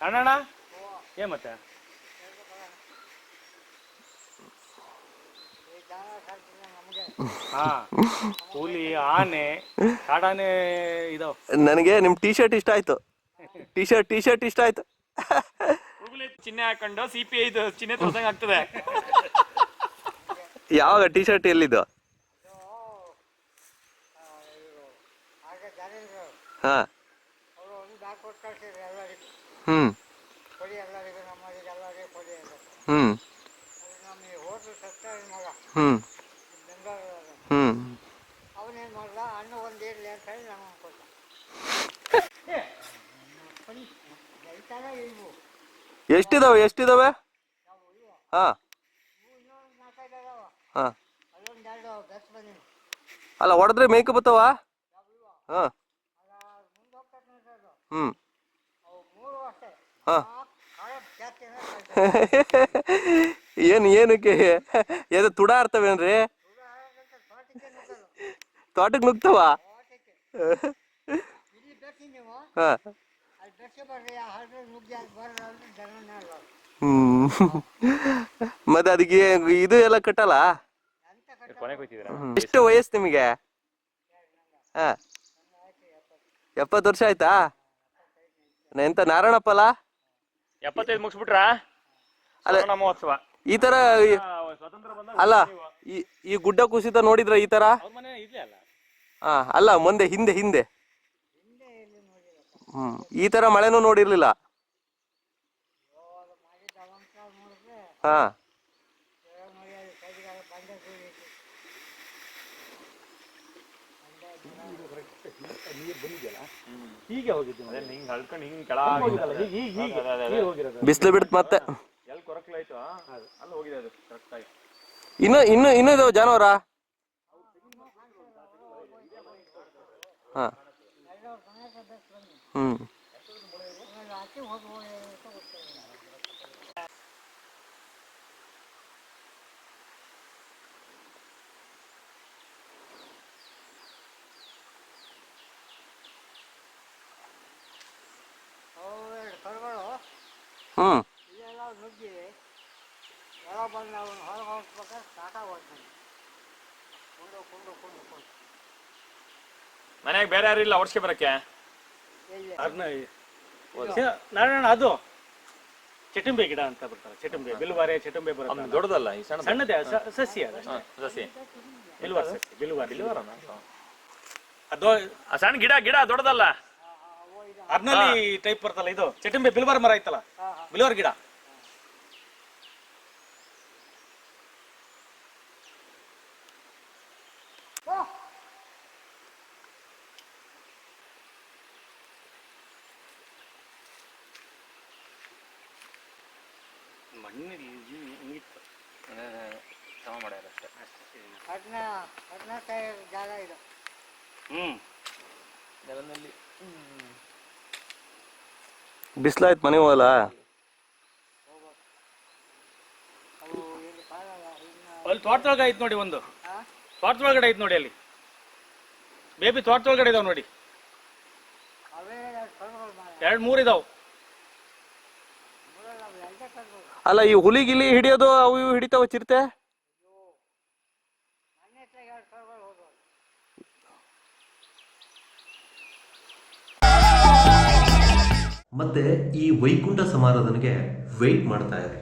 ಅಣ್ಣಣ್ಣ? ಏ ಮತ್ತೆ? ಹಾ ಹುಲಿ ಆನೆ ಕಾಡಾನೆ ಇದಾವ ನನಗೆ ನಿಮ್ ಟಿ ಶರ್ಟ್ ಇಷ್ಟ ಆಯ್ತು. ಟಿ ಶರ್ಟ್ ಟಿ ಶರ್ಟ್ ಇಷ್ಟ ಆಯ್ತು. ಚಿಹ್ನೆ ಹಾಕೊಂಡು ಸಿ ಪಿ ಐದು ಚಿಹ್ನೆ ತೋರ್ಸಂಗ್ ಆಗ್ತದೆ. ಯಾವಾಗ ಟಿ ಶರ್ಟ್ ಎಲ್ಲಿದ್ದು ಹಾ. ಹ್ಮ್. ಕೊಡಿ ಎಲ್ಲರಿಗೂ ನಮ್ಮದಿಗೆ ಎಲ್ಲರಿಗೂ ಕೊಡಿ ಅಂತ. ಅದು ನಮ್ಮ ಈ ಹೋಟ್ಲು ಸತ್ತ ಮಗ. ಹ್ಮ್. ಬೆಂಗಳೂರಲ್ಲಿ ಹ್ಮ್. ಅವನೇನು ಮಾಡ್ದ? ಹಣ್ಣು ಒಂದು ಇರಲಿ ಅಂತ ಹೇಳಿ ನಮಗೆ ಕೊಟ್ಟ. ಇವು ಎಷ್ಟಿದಾವೆ ಎಷ್ಟಿದಾವೆ? ಹಾ. ಇವು ಇನ್ನೊಂದು ನಾಲ್ಕೈದು ಅದಾವ ಹಾ. ಅಲ್ಲೊಂದು ಎರಡು ಬೆಸ್ಟ್ ಬಂದಿನಿ ಅಲ್ಲ ಹೊಡೆದ್ರೆ ಮೇಯ್ಕ ಬತ್ತಾವ? ಹಾ. ಅಲ್ಲ ಮುಂದೆ ಹೋಗ್ತದೆ ನೋಡ್ರಿ ಅದು ಹ್ಮ್. ಅವು ಮೂರು ಅಷ್ಟೇ ಹಾ. ಏನು ಏನ್ ಏನಕ್ಕೆ? ಎದು ತುಡ ಆರ್ತವೇನ್ರಿ ತೋಟಕ್ಕೆ ನುಗ್ತವ? ಹಾ. ಹ್ಮ್. ಮತ್ತೆ ಅದಕ್ಕೆ ಇದು ಎಲ್ಲ ಕಟ್ಟಲ್ಲ? ಎಷ್ಟು ವಯಸ್ಸು ನಿಮಗೆ? ಹಾ. ಎಪ್ಪತ್ತು ವರ್ಷ ಆಯ್ತಾ? ಎಂತ ನಾರಾಯಣಪ್ಪಲ್ಲ ಎಪ್ಪತ್ತೈದು ಮುಗಿಸ್ಬಿಟ್ರಾ? ಅಲ್ಲ. ಮಹೋತ್ಸವ ಈ ತರ ಈ- ಸ್ವತಂತ್ರ ಬಂದ ಅಲ್ಲ ಈ ಈ ಗುಡ್ಡ ಕುಸಿತ ನೋಡಿದ್ರ ಈ ತರ? ಅವ್ರ ಮನೆ ಇರ್ಲಿ ಅಲ್ಲ? ಹಾ ಅಲ್ಲ ಮುಂದೆ ಹಿಂದೆ ಹಿಂದೆ. ಹಿಂದೆ ಇಲ್ಲಿ ನೋಡಿರಪ್ಪ ಹ್ಮ್ ಈ ತರ ಮಳೆನೂ ನೋಡಿರ್ಲಿಲ್ಲ. ಹಾ. ಹೀಗೆ ಹೋಗಿದ್ದು ಹಿಂಗೆ ಹಳ್ಕೊಂಡು ಹಿಂಗೆ ಕೆಳ ಹೋಗಿರೋದು. ಬಿಸಿಲು ಬಿಡುತ್ತೆ ಮತ್ತೆ. ಎಲ್ಲಿ ಕೊರಕ್ಲಾಯ್ತು ಅಲ್ಲಿ ಹೋಗಿದೆ ಅದು ಕರೆಕ್ಟ್ ಆಗಿ. ಇನ್ನು ಇನ್ನು ಇನ್ನೂ ಇದಾವ ಜಾನುವಾರ? ಹಾ. ಎಲ್ಲರೂ ಗಣೇಶ ಬೆಸ್ಟ್ ಬನ್ನಿ ಹ್ಮ್ ಆಮೇಲೆ ಆಚೆ ಹೋಗಿ ಹೋಗಿ ಅಂತ ಗೊತ್ತಿಲ್ಲ ಅವು ಎರಡು ಕರುಗಳು ಹ್ಮ್ ಇಲ್ಲೆಲ್ಲ ನುಗ್ಗಿ ಎಲ್ಲ ಬಂದು ಅವನು ಹೊರಗೆ ಹೋಗ್ಬೇಕಾದ್ರೆ ಹೋಗ್ತೀನಿ ಕುಂಡು ಕುಂಡು ಕುಂಡು ಕುಂಡು. ಮನೆಗೆ ಬೇರೆ ಯಾರು ಇಲ್ಲ? ಓಡಿಸ್ಕೆ ಬರಕ್ಕೆ? ಎಲ್ಲಿ? ನಾರಾಯಣ ಅದು. ಚಟುಂಬೆ ಗಿಡ ಅಂತ ಬರ್ತಾರೆ. ಚಟುಂಬೆ ಬಿಲ್ವಾರೆ ಚಟುಂಬೆ ಬರುತ್ತೆ ದೊಡ್ಡದಲ್ಲ ಈ ಸಣ್ಣ ಸಣ್ಣದೇ ಸ- ಸಸಿ ಅದು ಅಷ್ಟೇ. ಸಸಿ. ಬಿಲ್ವಾರ ಸಸಿ ಬಿಲ್ವಾರ. ಬಿಲ್ವಾರ ಅದು ಆ ಸಣ್ಣ ಗಿಡ ಗಿಡ ದೊಡ್ಡದಲ್ಲ? ಅರ್ನಲ್ಲಿ ಟೈಪ್ ಬರ್ತಲ್ಲ ಇದು. ಚಟುಂಬೆ ಬಿಲ್ವಾರ ಮರ ಐತಲ್ಲ? ಬಿಲ್ವಾರ ಗಿಡ. ಮಣ್ಣಿಲ್ಲಿ ಹಿಂಗಿತ್ತು ಸಮ ಮಾಡ್ಯಾರ ಅಷ್ಟೇ ಜಾಗ ಇದು. ಹ್ಮ್. ನೆಲದಲ್ಲಿ. ಬಿಸಿಲಾಯ್ತು ಮನೆ ಹೋಗಲ್ಲ? ಅವು ಇಲ್ಲಿ ಕಾಣಲ್ಲ ಇನ್ನು ಅಲ್ಲಿ ತೋಟದೊಳಗೆ ಐತ್ ನೋಡಿ ಒಂದು. ಆ? ತೋಟದೊಳಗಡೆ ಐತ್ ನೋಡಿ ಅಲ್ಲಿ. ಬೇಬಿ ತೋಟದೊಳಗಡೆ ಇದಾವ್ ನೋಡಿ. ಅವೇ ಮಾಡ ಎರಡ್ ಮೂರ್ ಇದಾವ್ ಮೂರಲ್ಲ ಅವು ಎರಡೇ ಕರುಗಳು ಅಲ್ಲ, ಈ ಹುಲಿ ಗಿಲಿ ಹಿಡಿಯೋದು ಅವು ಇವು ಹಿಡಿತಾವ ಚಿರತೆ? ಮತ್ತೆ ಈ ವೈಕುಂಠ ಸಮಾರಾಧನೆಗೆ ವೆಯ್ಟ್ ಮಾಡ್ತಾ ಇರಿ